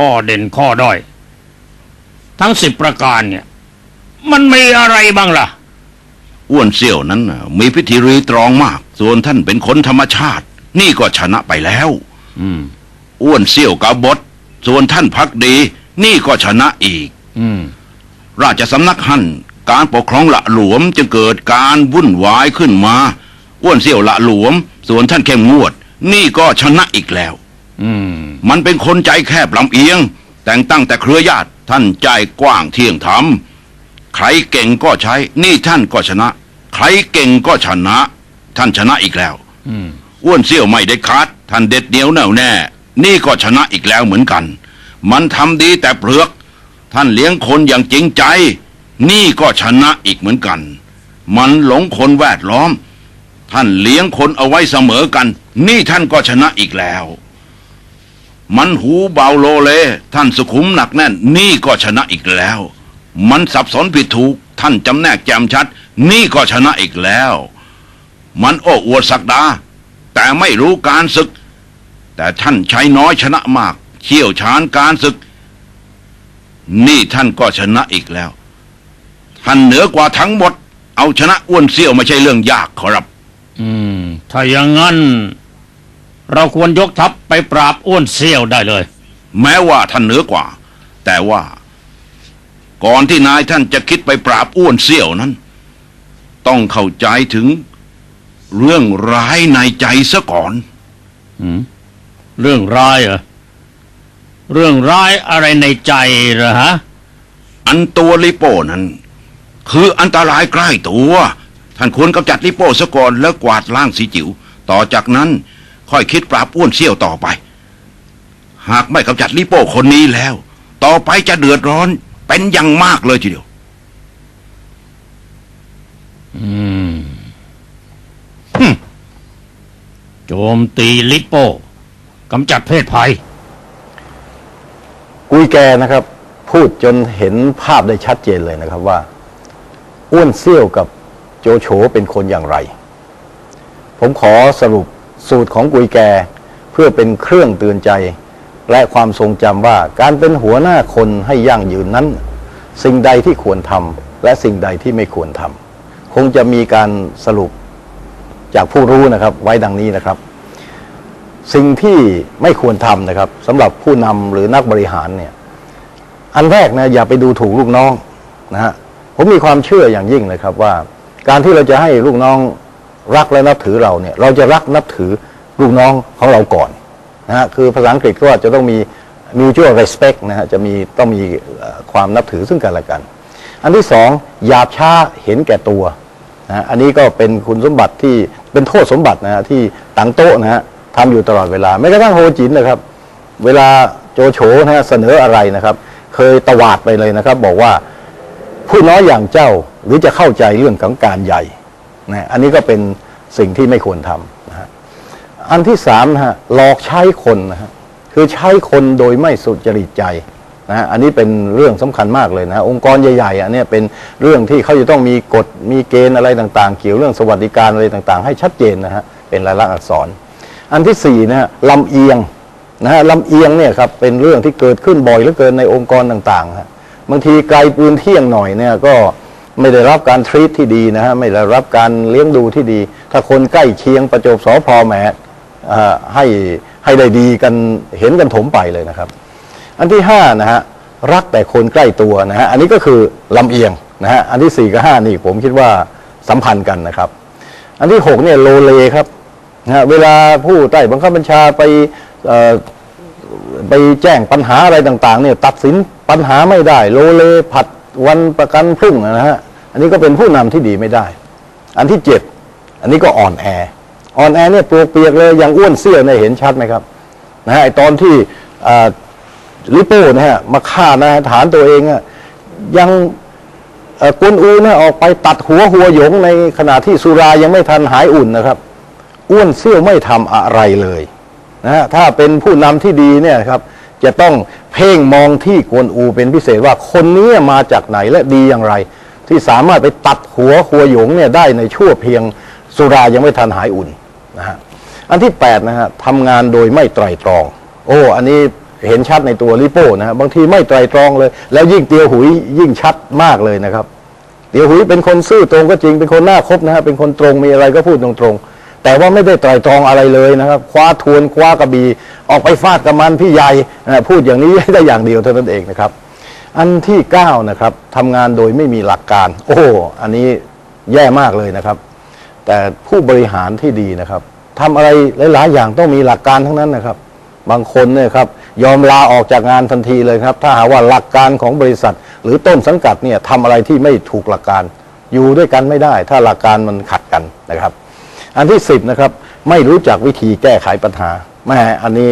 ข้อเด่นข้อด้อย ทั้งสิบประการเนี่ย มันมีอะไรบ้างล่ะ อ้วนเซี่ยวนั้นน่ะมีพิธีรีตรองมาก ส่วนท่านเป็นคนธรรมชาติ นี่ก็ชนะไปแล้ว อืม อ้วนเซี่ยวกาบดส่วนท่านพักดี นี่ก็ชนะอีก อืม ราชสำนักฮั่นการปกครองละหลวมจึงเกิดการวุ่นวายขึ้นมา อ้วนเซี่ยวละหลวม ส่วนท่านเข้มงวด นี่ก็ชนะอีกแล้วอื มมันเป็นคนใจแคบลำเอียง แต่งตั้งแต่เครือญาติท่านใจกว้างเที่ยงธรรมใครเก่งก็ใช้ นี่ท่านก็ชนะ ใครเก่งก็ชนะ ท่านชนะอีกแล้วอืมอ้วนเซี่ยวไม่ได้คัดท่านเด็ดเดียวแน่วแน่ นี่ก็ชนะอีกแล้วเหมือนกัน มันทำดีแต่เปลือก ท่านเลี้ยงคนอย่างจริงใจ นี่ก็ชนะอีกเหมือนกัน มันหลงคนแวดล้อม ท่านเลี้ยงคนเอาไว้เสมอกัน นี่ท่านก็ชนะอีกแล้ว มันหูเบาโลเล ท่านสุขุมหนักแน่น นี่ก็ชนะอีกแล้ว มันสับสนผิดถูก ท่านจำแนกแจมชัด นี่ก็ชนะอีกแล้ว มันโอ้อวดศักดา แต่ไม่รู้การศึก แต่ท่านใช้น้อยชนะมาก เชี่ยวชาญการศึก นี่ท่านก็ชนะอีกแล้ว ท่านเหนือกว่าทั้งหมด เอาชนะอ้วนเซี่ยวไม่ใช่เรื่องยากขอรับ อืม ถ้าอย่างนั้น เราควรยกทัพไปปราบอ้วนเซี่ยวได้เลย แม้ว่าท่านเหนือกว่า แต่ว่า ก่อนที่นายท่านจะคิดไปปราบอ้วนเซี่ยวนั้น ต้องเข้าใจถึงเรื่องร้ายในใจซะก่อนอืมเรื่องร้ายเหรอเรื่องร้ายอะไรในใจเหรอฮะ อันตัวลิโป้นั้น คืออันตรายใกล้ตัว ท่านควรกำจัดลิโป้ซะก่อนแล้วกวาดล้างสีจิ๋วต่อจากนั้น ค่อยคิดปราบอ้วนเซี่ยวต่อไป หากไม่กำจัดลิโป้คนนี้แล้ว ต่อไปจะเดือดร้อน เป็นอย่างมากเลยทีเดียว อืมฮึ่มโจมตีลิปโป้กำจัดเพศภัย กุยแกนะครับ พูดจนเห็นภาพได้ชัดเจนเลยนะครับว่า อ้วนเซี่ยวกับโจโฉเป็นคนอย่างไร ผมขอสรุป สูตรของกุยแกเพื่อเป็นเครื่องเตือนใจ และความทรงจำว่าการเป็นหัวหน้าคนให้ยั่งยืนนั้น สิ่งใดที่ควรทำและสิ่งใดที่ไม่ควรทำคงจะมีการสรุปจากผู้รู้นะครับไว้ดังนี้นะครับ สิ่งที่ไม่ควรทำนะครับสำหรับผู้นำหรือนักบริหารเนี่ยอันแรกนะอย่าไปดูถูกลูกน้องนะฮะผมมีความเชื่ออย่างยิ่งเลยครับว่า การที่เราจะให้ลูกน้อง รักและนับถือเราเนี่ย เราจะรักนับถือลูกน้องของเราก่อนนะฮะคือภาษาอังกฤษก็จะต้องมี mutual respect นะฮะจะมีต้องมีความนับถือซึ่งกันและกัน อันที่สองหยาบช้าเห็นแก่ตัวนะฮะอันนี้ก็เป็นคุณสมบัติที่เป็นโทษสมบัตินะฮะที่ตังโต๊ะนะฮะทำอยู่ตลอดเวลาแม้กระทั่งโฮจินนะครับ เวลาโจโฉนะฮะเสนออะไรนะครับ เคยตวาดไปเลยนะครับ บอกว่าผู้น้อยอย่างเจ้าหรือจะเข้าใจเรื่องของการใหญ่ นะอันนี้ก็เป็นสิ่งที่ไม่ควรทำนะฮะอันที่สามนะฮะหลอกใช้คนนะฮะคือใช้คนโดยไม่สุจริตใจนะฮะอันนี้เป็นเรื่องสำคัญมากเลยนะฮะองค์กรใหญ่ๆอันนี้เป็นเรื่องที่เขาจะต้องมีกฎมีเกณฑ์อะไรต่างๆ เกี่ยวเรื่องสวัสดิการอะไรต่างๆ ให้ชัดเจนนะฮะเป็นลายลักษณ์อักษร อันที่สี่นะฮะลำเอียงนะฮะลำเอียงเนี่ยครับเป็นเรื่องที่เกิดขึ้นบ่อยเหลือเกินในองค์กรต่างๆฮะบางทีไกลปืนเที่ยงหน่อยเนี่ยก็ ไม่ได้รับการทรีตที่ดีนะฮะไม่ได้รับการเลี้ยงดูที่ดี ถ้าคนใกล้เคียงประจบสอพอแหมเอ่อให้ให้ได้ดีกันเห็นกันถมไปเลยนะครับ อันที่ห้านะฮะรักแต่คนใกล้ตัวนะฮะอันนี้ก็คือลำเอียงนะฮะอันที่สี่กับห้านี่ผมคิดว่าสัมพันธ์กันนะครับ อันที่หกเนี่ยโลเลครับนะฮะเวลาผู้ใต้บังคับบัญชาไปไปแจ้งปัญหาอะไรต่างๆเนี่ยตัดสินปัญหาไม่ได้ โลเลผัดวันประกันพรุ่งนะฮะ อันนี้ก็เป็นผู้นำที่ดีไม่ได้ อันที่เจ็ดอันนี้ก็อ่อนแอ อ่อนแอเนี่ยปลวกเปียกเลยอย่างอ้วนเสี้ยเนี่ยเห็นชัดไหมครับนะฮะไอตอนที่ลิโป้นะฮะมาฆ่านายฐานตัวเองอะยังกวนอูนะออกไปตัดหัวหัวหยงในขณะที่สุรายังไม่ทันหายอุ่นนะครับ อ้วนเซี่ยวไม่ทำอะไรเลยนะฮะถ้าเป็นผู้นำที่ดีเนี่ยครับจะต้องเพ่งมองที่กวนอูเป็นพิเศษว่าคนนี้มาจากไหนและดีอย่างไร ที่สามารถไปตัดหัวหัวหยงเนี่ยได้ในชั่วเพียงสุรายังไม่ทันหายอุ่นนะฮะอันที่แปดนะฮะทำงานโดยไม่ไตรตรอง โอ้ อันนี้เห็นชัดในตัวลิโป้นะฮะบางทีไม่ไตรตรองเลย แล้วยิ่งเตียวหุยยิ่งชัดมากเลยนะครับ เตียวหุยเป็นคนซื่อตรงก็จริงเป็นคนหน้าคบนะฮะเป็นคนตรงมีอะไรก็พูดตรงๆ แต่ว่าไม่ได้ไตรตรองอะไรเลยนะครับ คว้าทวนคว้ากระบี่ออกไปฟาดกับมันพี่ใหญ่พูดอย่างนี้ได้อย่างเดียวเท่านั้นเองนะครับ อันที่เก้านะครับทำงานโดยไม่มีหลักการ โอ้อันนี้แย่มากเลยนะครับ แต่ผู้บริหารที่ดีนะครับทำอะไรหลาย ๆ อย่างต้องมีหลักการทั้งนั้นนะครับ บางคนเนี่ยครับยอมลาออกจากงานทันทีเลยครับ ถ้าหากว่าหลักการของบริษัท หรือต้นสังกัดเนี่ยทำอะไรที่ไม่ถูกหลักการ อยู่ด้วยกันไม่ได้ ถ้าหลักการมันขัดกันนะครับ อันที่สิบนะครับไม่รู้จักวิธีแก้ไขปัญหาแม่อันนี้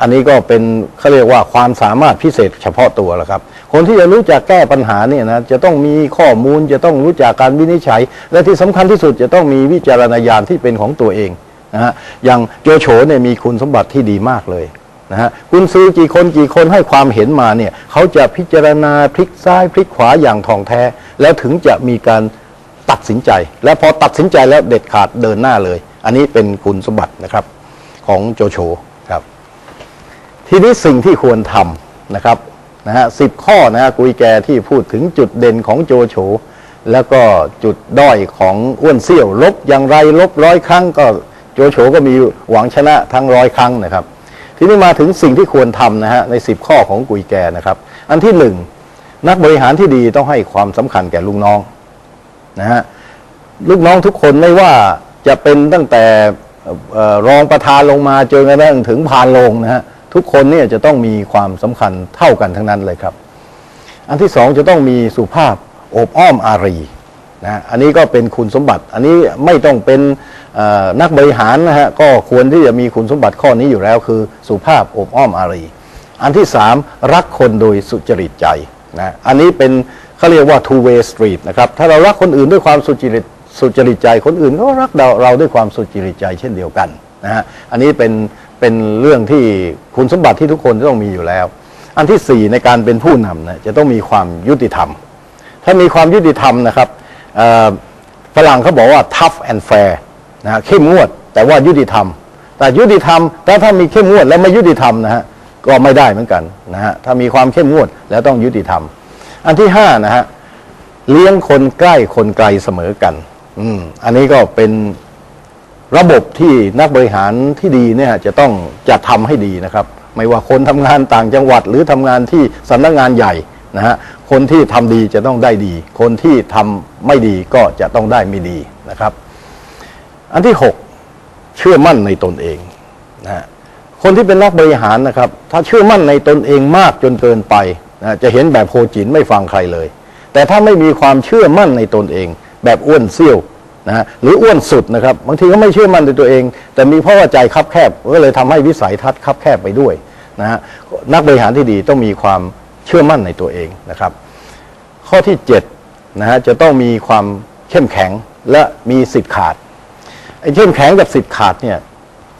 อันนี้ก็เป็นเขาเรียกว่าความสามารถพิเศษเฉพาะตัวแหละครับ คนที่จะรู้จักแก้ปัญหาเนี่ยนะจะต้องมีข้อมูลจะต้องรู้จักการวินิจฉัย และที่สำคัญที่สุดจะต้องมีวิจารณญาณที่เป็นของตัวเองนะฮะอย่างโจโฉเนี่ยมีคุณสมบัติที่ดีมากเลยนะฮะคุณซื้อกี่คนกี่คนให้ความเห็นมาเนี่ยเขาจะพิจารณาพลิกซ้ายพลิกขวาอย่างท่องแท้ แล้วถึงจะมีการตัดสินใจ และพอตัดสินใจแล้วเด็ดขาดเดินหน้าเลย อันนี้เป็นคุณสมบัตินะครับของโจโฉ ทีนี้สิ่งที่ควรทำนะครับนะฮะสิบข้อนะฮะกุยแกที่พูดถึงจุดเด่นของโจโฉแล้วก็จุดด้อยของอ้วนเซี่ยวลบอย่างไรลบร้อยครั้งก็โจโฉก็มีหวังชนะทั้งร้อยครั้งนะครับ ทีนี้มาถึงสิ่งที่ควรทำนะฮะในสิบข้อของกุยแกนะครับ อันที่หนึ่งนักบริหารที่ดีต้องให้ความสำคัญแก่ลูกน้องนะฮะลูกน้องทุกคนไม่ว่าจะเป็นตั้งแต่ออรองประธานลงมาจนกระทั่งถึงพานลงนะฮะ ทุกคนเนี่ยจะต้องมีความสำคัญเท่ากันทั้งนั้นเลยครับ อันที่สองจะต้องมีสุภาพอบอ้อมอารีนะอันนี้ก็เป็นคุณสมบัติ อันนี้ไม่ต้องเป็นนักบริหารนะฮะก็ควรที่จะมีคุณสมบัติข้อนี้อยู่แล้ว คือสุภาพอบอ้อมอารี อันที่สามรักคนโดยสุจริตใจนะอันนี้เป็นเขาเรียกว่า two way street นะครับถ้าเรารักคนอื่นด้วยความสุจริตสุจริตใจคนอื่นก็รักเราเราด้วยความสุจริตใจเช่นเดียวกันนะฮะอันนี้เป็น เป็นเรื่องที่คุณสมบัติที่ทุกคนต้องมีอยู่แล้ว อันที่สี่ในการเป็นผู้นำนะจะต้องมีความยุติธรรม ถ้ามีความยุติธรรมนะครับฝรั่งเขาบอกว่า tough and fair นะฮะเข้มงวด แต่ว่ายุติธรรม แต่ยุติธรรมแต่ถ้ามีเข้มงวดและไม่ยุติธรรมนะฮะก็ไม่ได้เหมือนกันนะฮะถ้ามีความเข้มงวดแล้วต้องยุติธรรม อันที่ห้านะฮะเลี้ยงคนใกล้คนไกลเสมอกัน อืมอันนี้ก็เป็น ระบบที่นักบริหารที่ดีเนี่ยจะต้องจะทำให้ดีนะครับ ไม่ว่าคนทำงานต่างจังหวัด หรือทำงานที่สำนักงานใหญ่นะฮะคนที่ทำดีจะต้องได้ดี คนที่ทำไม่ดีก็จะต้องได้ไม่ดีนะครับ อันที่หกเชื่อมั่นในตนเองนะฮะคนที่เป็นนักบริหารนะครับ ถ้าเชื่อมั่นในตนเองมากจนเกินไปนะจะเห็นแบบโคจินไม่ฟังใครเลย แต่ถ้าไม่มีความเชื่อมั่นในตนเอง แบบอ้วนเซี่ยว นะฮะหรืออ้วนสุดนะครับ บางทีก็ไม่เชื่อมั่นในตัวเอง แต่มีเพราะว่าใจคับแคบก็เลยทำให้วิสัยทัศน์คับแคบไปด้วยนะฮะนักบริหารที่ดีต้องมีความเชื่อมั่นในตัวเองนะครับ ข้อที่เจ็ดนะฮะจะต้องมีความเข้มแข็งและมีสิทธิ์ขาดไอ้เข้มแข็งกับสิทธิ์ขาดเนี่ย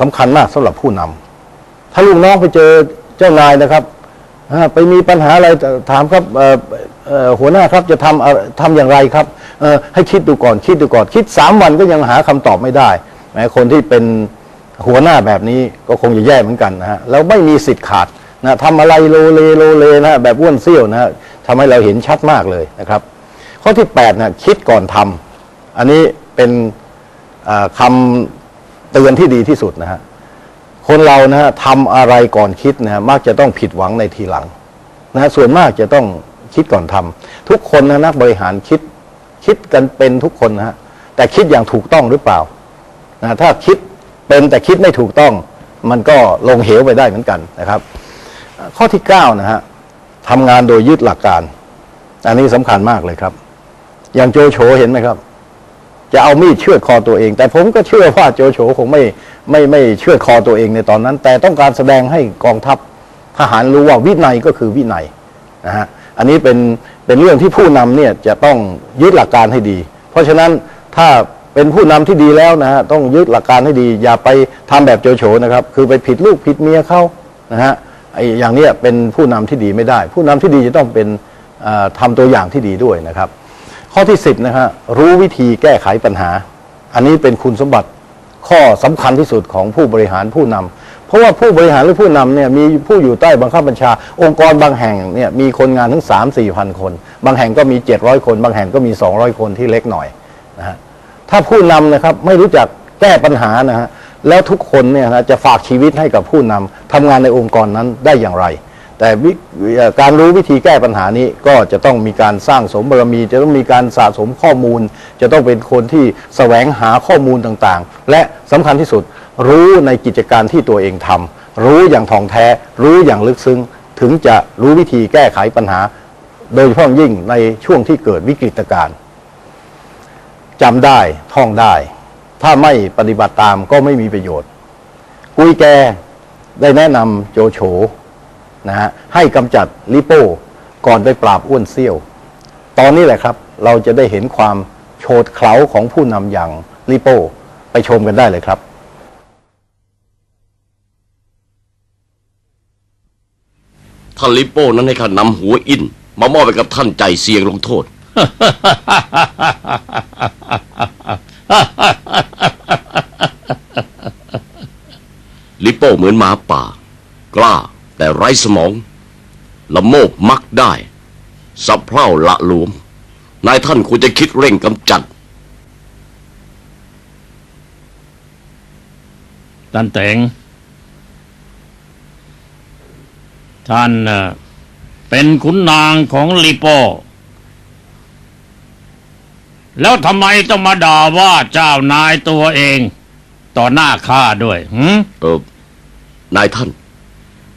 สำคัญมากสำหรับผู้นำถ้าลูกน้องไปเจอเจ้านายนะครับไปมีปัญหาอะไรถามครับหัวหน้าครับจะทำทำอย่างไรครับ เออให้คิดดูก่อนคิดดูก่อนคิดสามวันก็ยังหาคำตอบไม่ได้แม้คนที่เป็นหัวหน้าแบบนี้ก็คงจะแย่เหมือนกันนะฮะแล้วไม่มีสิทธิ์ขาดนะทำอะไรโลเลโลเลนะแบบอ้วนเซี่ยวนะฮะทำให้เราเห็นชัดมากเลยนะครับ ข้อที่แปดนะคิดก่อนทำอันนี้เป็นอ่าคำเตือนที่ดีที่สุดนะฮะคนเรานะฮะทำอะไรก่อนคิดนะฮะมักจะต้องผิดหวังในทีหลังนะฮะส่วนมากจะต้องคิดก่อนทำทุกคนนะนักบริหารคิด คิดกันเป็นทุกคนนะฮะแต่คิดอย่างถูกต้องหรือเปล่านะถ้าคิดเป็นแต่คิดไม่ถูกต้อง มันก็ลงเหวไปได้เหมือนกันนะครับ ข้อที่เก้านะฮะทำงานโดยยึดหลักการ อันนี้สำคัญมากเลยครับ อย่างโจโฉเห็นไหมครับ จะเอามีดเชือดคอตัวเอง แต่ผมก็เชื่อว่าโจโฉคงไม่ไม่ไม่เชือดคอตัวเองในตอนนั้น แต่ต้องการแสดงให้กองทัพทหารรู้ว่าวินัยก็คือวินัยนะฮะอันนี้เป็น เป็นเรื่องที่ผู้นำเนี่ยจะต้องยึดหลักการให้ดี เพราะฉะนั้นถ้าเป็นผู้นำที่ดีแล้วนะฮะต้องยึดหลักการให้ดี อย่าไปทำแบบโจโฉนะครับ คือไปผิดลูกผิดเมียเขานะฮะไอ้อย่างเนี้ยเป็นผู้นำที่ดีไม่ได้ ผู้นำที่ดีจะต้องเป็นทำาตัวอย่างที่ดีด้วยนะครับ ข้อที่สิบนะฮะรู้วิธีแก้ไขปัญหา อันนี้เป็นคุณสมบัติข้อสำคัญที่สุดของผู้บริหารผู้นำ เพราะว่าผู้บริหารหรือผู้นำเนี่ยมีผู้อยู่ใต้บังคับบัญชา องค์กรบางแห่งเนี่ยมีคนงานถึง 3 4พันคน บางแห่งก็มี 700 คน บางแห่งก็มี 200 คนที่เล็กหน่อยนะฮะถ้าผู้นำนะครับไม่รู้จักแก้ปัญหานะฮะแล้วทุกคนเนี่ยนะจะฝากชีวิตให้กับผู้นำทำงานในองค์กรนั้นได้อย่างไร แต่การรู้วิธีแก้ปัญหานี้ก็จะต้องมีการสร้างสมบารมี จะต้องมีการสะสมข้อมูล จะต้องเป็นคนที่แสวงหาข้อมูลต่างๆ และสำคัญที่สุด รู้ในกิจการที่ตัวเองทำรู้อย่างท่องแท้ รู้อย่างลึกซึ้ง ถึงจะรู้วิธีแก้ไขปัญหา โดยเฉพาะยิ่งในช่วงที่เกิดวิกฤตการณ์จำได้ท่องได้ ถ้าไม่ปฏิบัติตามก็ไม่มีประโยชน์ กุยแกได้แนะนำโจโฉนะฮะให้กำจัดลิโป้ก่อนไปปราบอ้วนเซี่ยว ตอนนี้แหละครับ เราจะได้เห็นความโฉดเขลาของผู้นำอย่างลิโป้ไปชมกันได้เลยครับ ท่านลิโป้นั้นให้ข้านำหัวอิน มามอบไปกับท่านใจเสียงลงโทษ ลิโป้เหมือนหมาป่า กล้าแต่ไร้สมอง ละโมบมักได้สับเพร่าละหลวม นายท่านควรจะคิดเร่งกำจัดท่านเตง ท่านเป็นขุนนางของลิโป แล้วทำไมต้องมาด่าว่าเจ้านายตัวเอง ต่อหน้าข้าด้วยหืมเออนายท่าน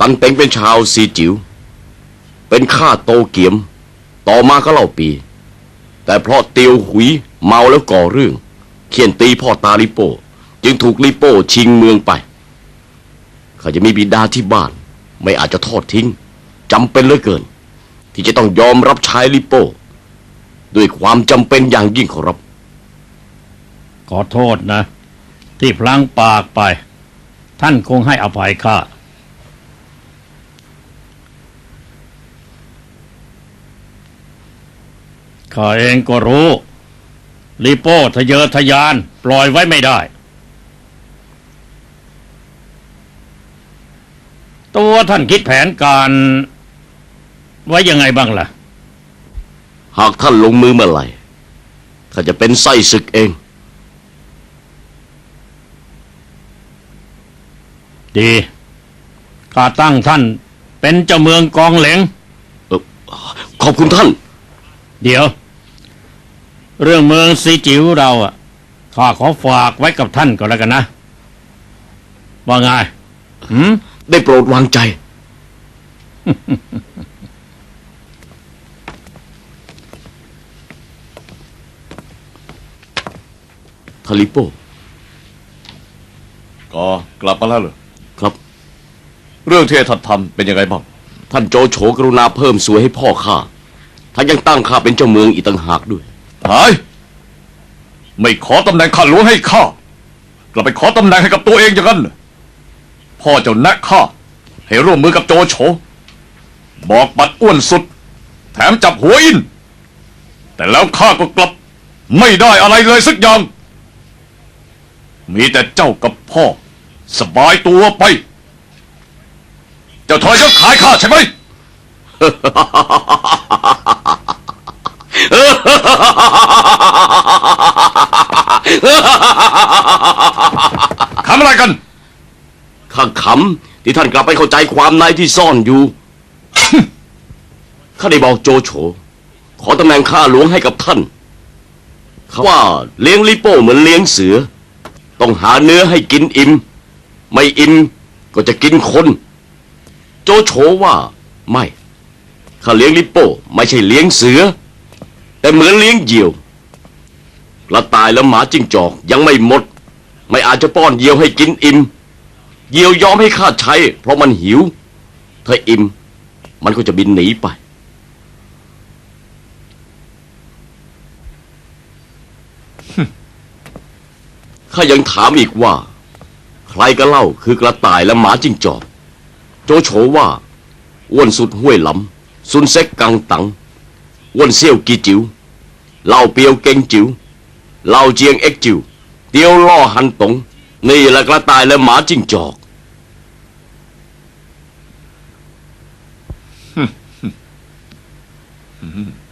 ตันเต็งเป็นชาวซีจิว๋วเป็นข้าโตเกียม ต่อมาก็เล่าปี แต่เพราะเตียวหุยเมาแล้วก่อเรื่อง เขียนตีพ่อตาลิโป้จึงถูกลิโป้ชิงเมืองไป เขาจะมีบิดาที่บ้าน ไม่อาจจะทอดทิ้งจำเป็นเหลือเกิน ที่จะต้องยอมรับใช้ลิโป้ ด้วยความจำเป็นอย่างยิ่งขอรับ ขอโทษนะ ที่พลังปากไป ท่านคงให้อภัยข้าข้าเองก็รู้ลิโป้ทะเยอทะยาน ปล่อยไว้ไม่ได้ ตัวท่านคิดแผนการไว้ยังไงบ้างล่ะ หากท่านลงมือเมื่อไหร่ข้าจะเป็นไส้ศึกเอง ดีข้าตั้งท่านเป็นเจ้าเมืองกองเหลงเอ่อขอบคุณท่าน เดี๋ยว เรื่องเมืองซีจิ๋วเราอะข้าขอฝากไว้กับท่านก็แล้วกันนะ ว่าไงหืม ได้โปรดวางใจ ทาลิโป้ ก็กลับมาแล้วเหรอ ครับ เรื่องที่ท่านทำเป็นยังไงบ้าง ท่านโจโฉกรุณาเพิ่มสวยให้พ่อข้าท่านยังตั้งข้าเป็นเจ้าเมืองอีกต่างหากด้วย หาย ไม่ขอตำแหน่งข้าหลวงให้ข้า กลับไปขอตำแหน่งให้กับตัวเองอย่างนั้นเหรอ พ่อเจ้าแนะข้าให้ร่วมมือกับโจโฉบอกปัดอ้วนสุด แถมจับหัวอิน แต่แล้วข้าก็กลับ ไม่ได้อะไรเลยสักอย่าง มีแต่เจ้ากับพ่อ สบายตัวไป เจ้าทรยศขายข้าใช่ไหม ทำอะไรกัน ข้าขำที่ท่านกลับไปเข้าใจความในที่ซ่อนอยู่ ข้าได้บอกโจโฉขอตำแหน่งข้าหลวงให้กับท่านเขาว่าเลี้ยงลิโป้เหมือนเลี้ยงเสือ ต้องหาเนื้อให้กินอิ่มไม่อิ่มก็จะกินคน โจโฉว่าไม่ข้าเลี้ยงลิโป้ไม่ใช่เลี้ยงเสือ แต่เหมือนเลี้ยงเหยี่ยวกระต่ายและหมาจิ้งจอกยังไม่หมด ไม่อาจจะป้อนเหยี่ยวให้กินอิ่ม เหยี่ยวยอมให้ข้าใช้ เพราะมันหิว ถ้าอิ่ม มันก็จะบินหนีไป ข้ายังถามอีกว่า ใครก็เล่าคือกระต่ายและหมาจิ้งจอก โจโฉว่า อ้วนสุดห้วยหลำซุนเซ็กกังตังอ้วนเซี่ยวกีจิวเล่าเปียวเก่งจิวเล่าเจียงเอ็กจิวเตียวล่อหันตงนี่แหละกระต่ายและหมาจิ้งจอก อืม